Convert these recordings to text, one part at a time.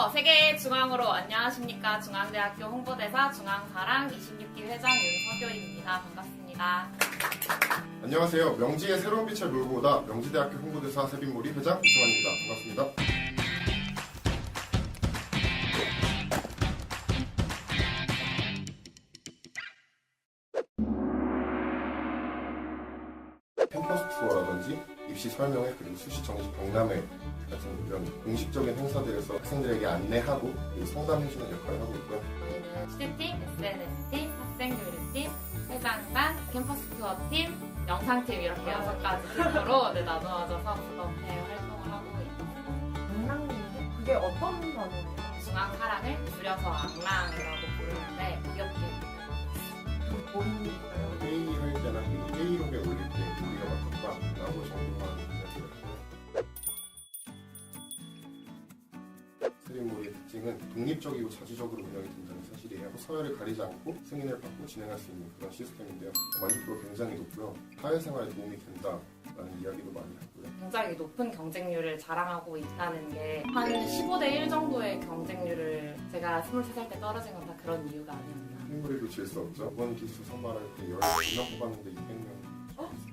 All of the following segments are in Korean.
저 세계 중앙으로 안녕하십니까 중앙대학교 홍보대사 중앙사랑 26기 회장 윤석효입니다. 반갑습니다. 안녕하세요. 명지의 새로운 빛을 몰고 오다 명지대학교 홍보대사 세빈몰이 회장 이승환입니다. 반갑습니다. 캠퍼스 투어라든지 입시 설명회 그리고 수시 정시 박람회 같은 이런 공식적인 행사들에서 학생들에게 안내하고 상담해주는 역할을 하고 있고요. 저희는 시대팀, SNS팀, 학생교류팀, 회장단, 캠퍼스 투어팀, 영상팀 이렇게 여섯 가지 팀으로 네, 나누어져서 그렇게 활동을 하고 있습니다. 장난인데 그게 어떤 단어예요? 중앙사랑을 줄여서 앙랑이라고 부르는데 귀엽게 그 회의록에 올릴 때 우리가 맡았 특징은 독립적이고 자주적으로 운영이 된다는 사실이에요. 서열을 가리지 않고 승인을 받고 진행할 수 있는 그런 시스템인데요. 만족도가 굉장히 높고요. 사회생활에 도움이 된다라는 이야기도 많이 하고요. 굉장히 높은 경쟁률을 자랑하고 있다는 게 한 15대 1 정도의 경쟁률을 제가 23살 때 떨어진 건 다 그런 이유가 아니었나. 세리모리도 질 수 없죠. 이번 기수 선발할 때 12명 뽑았는데 200명.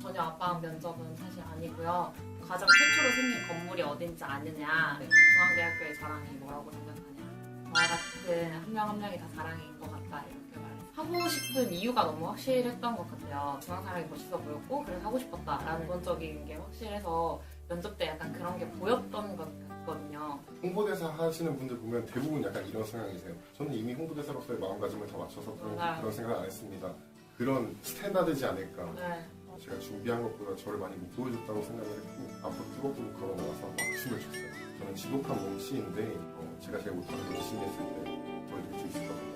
전혀 압박 면접은 사실 아니고요. 가장 최초로 생긴 건물이 어딘지 아느냐. 중앙대학교의 자랑이 뭐라고 생각하냐. 저와 같은 한 명 한 명이 다 자랑인 것 같다. 이렇게 말해요. 하고 싶은 이유가 너무 확실했던 것 같아요. 중앙사랑이 멋있어 보였고 그래서 하고 싶었다라는 기본적인 게 확실해서 면접 때 약간 그런 게 보였던 것 같거든요. 홍보대사 하시는 분들 보면 대부분 약간 이런 성향이세요. 저는 이미 홍보대사로서의 마음가짐을 다 맞춰서 그런, 맞아요. 그런 생각 안 했습니다. 그런 스탠다드지 않을까. 네. 제가 준비한 것보다 저를 많이 못 보여줬다고 생각을 했고 앞으로 뚜벅뚜벅 걸어 나와서 막 춤을 췄어요. 저는 지독한 몸치인데 어, 제가 제일 못하는 걸 열심히 했을 때 보여줄 수 있을 것 같다.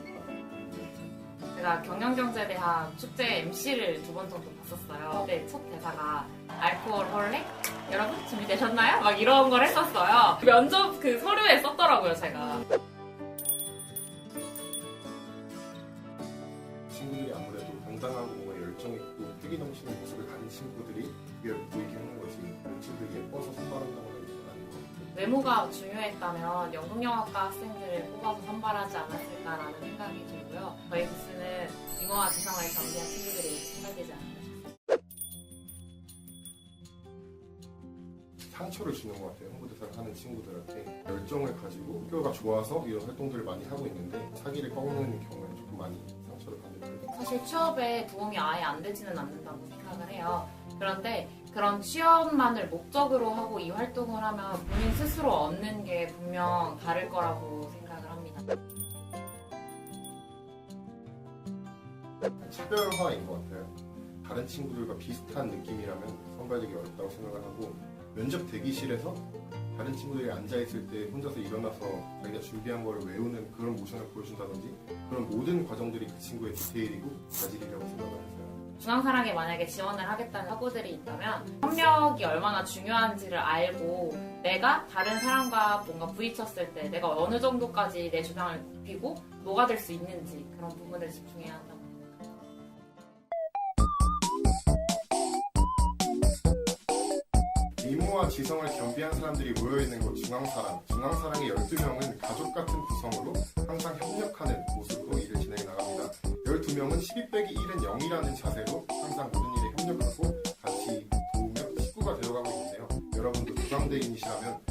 제가 경영경제대학 축제 MC를 두 번 정도 봤었어요. 그때 첫 대사가 알코올 헐래? 여러분 준비되셨나요? 막 이런 걸 했었어요. 면접 그 서류에 썼더라고요, 제가. 친구들이 당당하고 뭔가 열정 있고 뜨기 넘치는 모습을 가진 친구들이 그게 보이게 하는 거지. 그 친구들이 예뻐서 선발한다거나 이런 건 아닌 것 같아요. 외모가 중요했다면 연극영화과 학생들을 뽑아서 선발하지 않았을까라는 생각이 들고요. 저희 기수는 미모와 지성을 겸비한 친구들이 선발되지 않았나 상처를 주는 것 같아요. 홍보대사를 하는 친구들한테 열정을 가지고 학교가 좋아서 이런 활동들을 많이 하고 있는데 사기를 꺾는 경우에 조금 많이 상처를 받는. 사실 취업에 도움이 아예 안 되지는 않는다고 생각을 해요. 그런데 그런 취업만을 목적으로 하고 이 활동을 하면 본인 스스로 얻는 게 분명 다를 거라고 생각을 합니다. 차별화인 것 같아요. 다른 친구들과 비슷한 느낌이라면 선발되기 어렵다고 생각을 하고 면접 대기실에서 다른 친구들이 앉아있을 때 혼자서 일어나서 자기가 준비한 거를 외우는 그런 모션을 보여준다든지 그런 모든 과정들이 그 친구의 디테일이고 자질이라고 생각을 했어요. 중앙사랑에 만약에 지원을 하겠다는 학우들이 있다면 협력이 얼마나 중요한지를 알고 내가 다른 사람과 뭔가 부딪혔을 때 내가 어느 정도까지 내 주장을 굽히고 녹아들 수 있는지 그런 부분을 집중해야 한다 고 미모와 지성을 겸비한 사람들이 모여있는 곳 중앙사랑. 중앙사랑의 12명은 가족 같은 구성으로 항상 협력하는 모습으로 일을 진행해 나갑니다. 12명은 12 빼기 1은 0이라는 자세로 항상 모든 일에 협력하고 같이 도우며 식구가 되어가고 있는데요. 여러분도 중앙대인이시라면